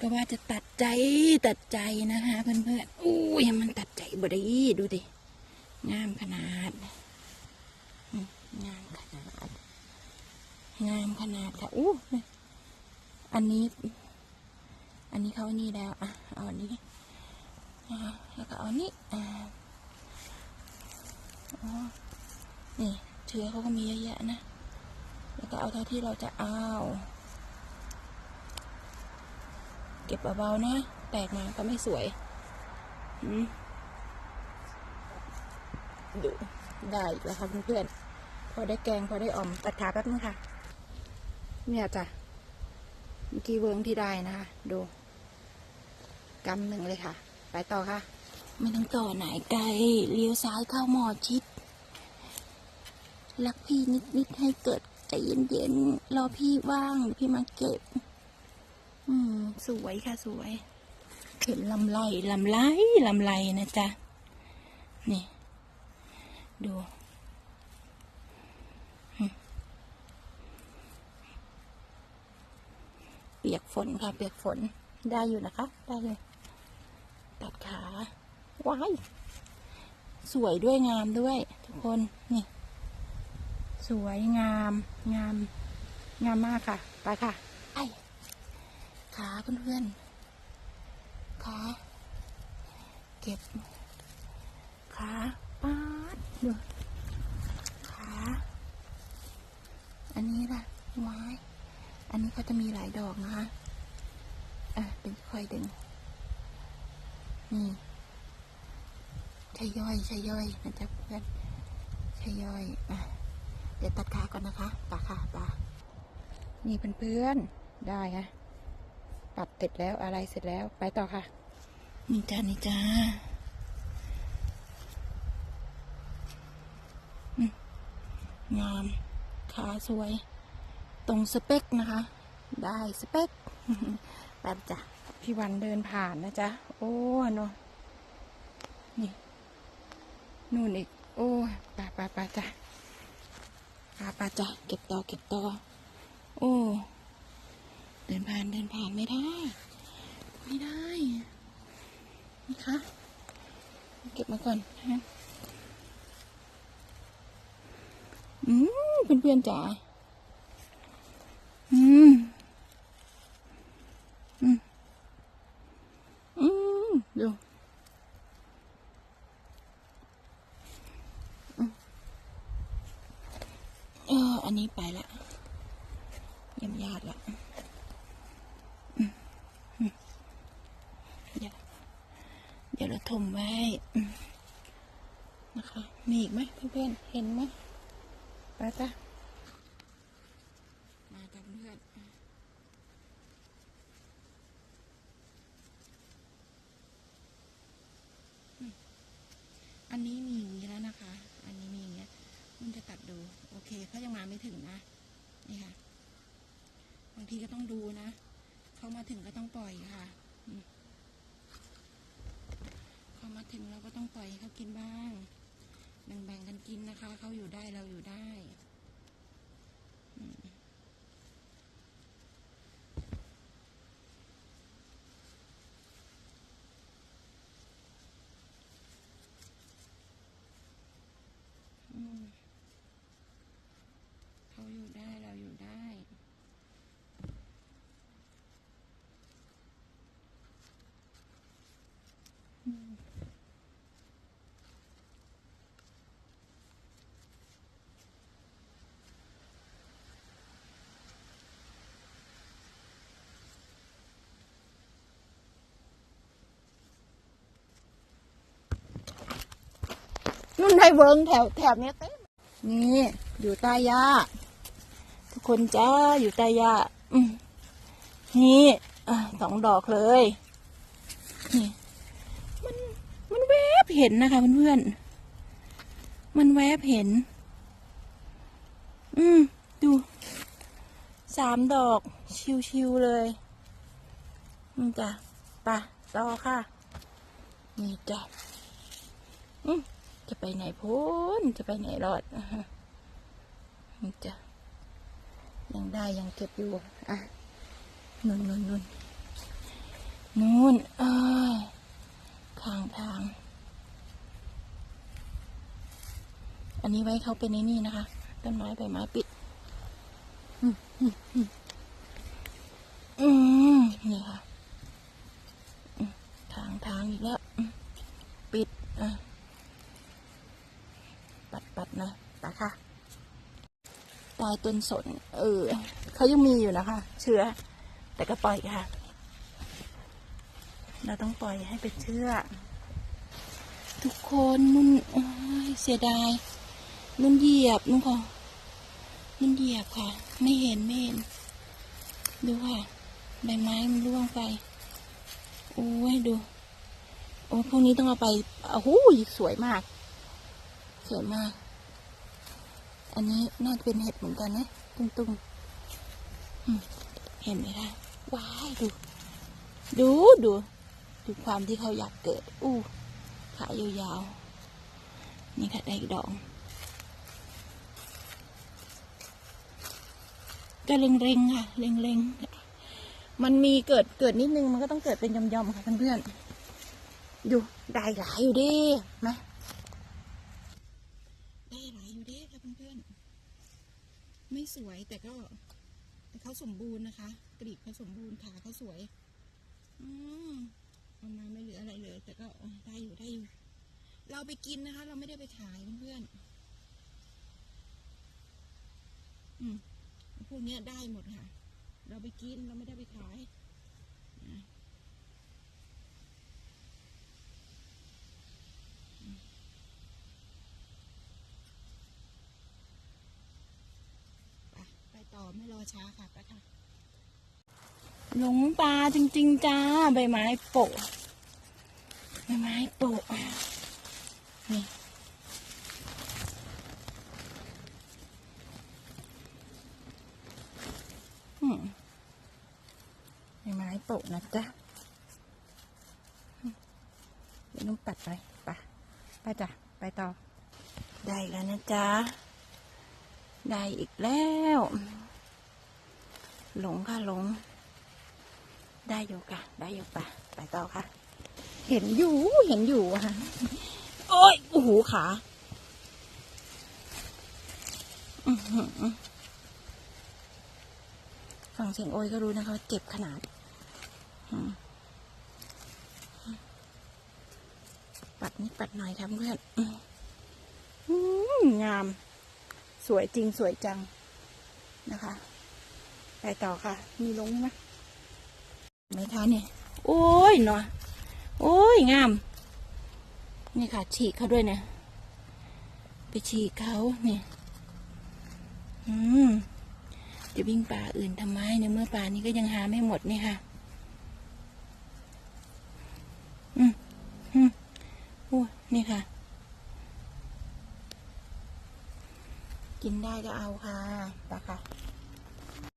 ก็ว่าจะตัดใจตัดใจนะคะเพื่อนๆอู้ยมันตัดใจบด้ดูดิงามขนาดงามขนาด งามขนาดค่ะอู้อันนี้ อันนี้เขานี่แล้วอะเอาอันนี้แล้วก็เอาอันนี้อ่านี่เชื้อเขาก็มีเยอะแยะนะ แล้วก็เอาเท่าที่เราจะเอา เก็บเบาๆนะ แตกมาก็ไม่สวยดูได้อีกแล้วค่ะเพื่อนๆ พอได้แกงพอได้อ่อมตัดขาแป๊บนึงค่ะ เนี่ยจ้ะเมื่อกี้เวิร์งที่ได้นะคะ ดูกำหนึ่งเลยค่ะ ไปต่อค่ะ ไม่ต้องต่อไหนไกล เลี้ยวซ้ายเข้าหมอชิด รักพี่นิดๆให้เกิดใจเย็นๆ รอพี่ว่างพี่มาเก็บ อืม สวยค่ะสวยเห็นลำไรลำไรลำไรนะจ๊ะ นี่ ดูเปียกฝนค่ะ เปียกฝนได้อยู่นะคะ ได้เลยตัดขาว้ายสวยด้วยงามด้วย ทุกคนนี่ สวยงาม งาม งามมากค่ะ ไปค่ะไป ขาเพื่อนๆขาเก็บขาปาดดูขาอันนี้ล่ะไม้อันนี้เขาจะมีหลายดอกนะคะอะเป็นค่อยดึงนี่ชย่อยชย่อยนะจ๊ะเพื่อนชย่อยอะเดี๋ยวตัดขาก่อนนะคะปาค่ะปานี่เพื่อนๆได้ฮะ ปัดเสร็จแล้วอะไรเสร็จแล้วไปต่อค่ะ นี่จ้านี่จ้าอืมงาม ขาสวย ตรงสเปคนะคะ ได้สเปคแบบจ้ะพี่วันเดินผ่านนะจ๊ะ โอ้เนาะนี่ นู่นอีก โอ้ยไปไปไปจ้ะปาปาจ้ะ เก็บต่อเก็บต่อ โอ้ เดินผ่านเดินผ่านไม่ได้ ไม่ได้นะคะเก็บมาก่อนนะอืมเพื่อนๆจ๋าอืมอืมอืมดูเอออันนี้ไปละยี่ยมญาติละอืมอืมเดี๋ยว เดี๋ ยวเราถมไว้นะคะ มีอีกไหมเพื่อนเห็นไหมไปจ้ะมาจ้ะเพื่อนอันนี้มีอย่างนี้แล้วนะคะ อันนี้มีอย่างเงี้ยมันจะตัดดู โอเคเขายังมาไม่ถึงนะ นี่ค่ะ บางทีก็ต้องดูนะ เขามาถึงก็ต้องปล่อยค่ะอืม เขามาถึงเราก็ต้องปล่อยให้เขากินบ้าง แบ่งๆกันกินนะคะ เขาอยู่ได้เราอยู่ได้อืมอืมเขาอยู่ได้เราอยู่ได้ นุ่นให้เวิงแถวแถบเนี้ยเต็มนี่อยู่ใต้หญ้าทุกคนจ้าอยู่ใต้หญ้าอืนี่สองดอกเลยนี่มันมันแวบเห็นนะคะเพื่อนๆมันแวบเห็น อืมดูสามดอกชิวๆเลยนี่จ้ะปะต่อค่ะ นี่จ้ะอืม จะไปไหนพ้นจะไปไหนรอดอ่าฮะนี่จ้ะยังได้ยังเก็บอยู่อะนุนนุนนุนนู่นเอ้ยข้างทาง อันนี้ไว้เขาเป็นในนี่นะคะต้นไม้ใบไม้ปิด อืมอืมอืมอืมนี่ค่ะทางทางอีกแล้ว ปิด อะ ปัดปัด นะตาค่ะตายต้นสน เออเขายังมีอยู่นะคะ เชื้อ แต่ก็ปล่อยค่ะ เราต้องปล่อยให้เป็นเชื้อ ทุกคนนุ่นเสียดายนุ่นเหยียบนุ่นค่ะนุ่นเหยียบค่ะ ไม่เห็นไม่เห็นดูค่ะ ใบไม้มันร่วงไปโอ้ยดู โอ้พวกนี้ต้องเอาไปโอ้โหสวยมาก สวยมาก อันนี้น่าจะเป็นเห็ดเหมือนกันนะตุ้งๆเห็นไหมคะว้ายดู ดูดูดูความที่เขาอยากเกิด อู้ขายาวๆ นี่ค่ะได้อีกดอกก็เล็งๆค่ะ เล็งๆ มันมีเกิดเกิดนิดนึง มันก็ต้องเกิดเป็นยอมๆค่ะเพื่อนๆ ดูได้หลายอยู่ดิมได้หลายอยู่ดิค่ะ เพื่อนๆไม่สวยแต่ก็แต่เขาสมบูรณ์นะคะกรีบเขาสมบูรณ์ขาเขาสวย อืมเอามาไม่เหลืออะไรเลย แต่ก็ได้อยู่ได้อยู่ เราไปกินนะคะ เราไม่ได้ไปขายเพื่อนๆอืมพวกเนี้ยได้หมดค่ะ เราไปกินเราไม่ได้ไปขายนะอืมไปไป ต่อไม่รอช้าค่ะไปค่ะหลงตาจริง ๆ จ้า ใบไม้โปะใบไม้โปะนี่ใบไม้โปะนะจ๊ะเดี๋ยวนุ่มปัดไปไปไปจ้ะ ไปต่อ ได้แล้วนะจ๊ะ ได้อีกแล้ว หลงค่ะหลง ได้อยู่ค่ะ ได้อยู่ป่ะไปต่อค่ะ เห็นอยู่เห็นอยู่ค่ะโอ้ยโอ้โหขาอื้อหือฟังเสียงโอ้ยก็รู้นะคะว่าเจ็บขนาดอืมปัดนิดปัดหน่อยครับเพื่อนอืมอืมงาม สวยจริงสวยจังนะคะ ไปต่อค่ะ มีลงไหมไหมคะเนี่ย โอ้ยเนาะโอ้ยงาม นี่ค่ะ ฉีกเขาด้วยเนี่ย ไปฉีกเขาเนี่ย อืมจะวิ่งป่าอื่นทำไมในเมื่อป่านี้ก็ยังหาไม่หมดนี่ค่ะ อืมอืมโอ้นี่ค่ะ กินได้ก็เอาค่ะไปค่ะ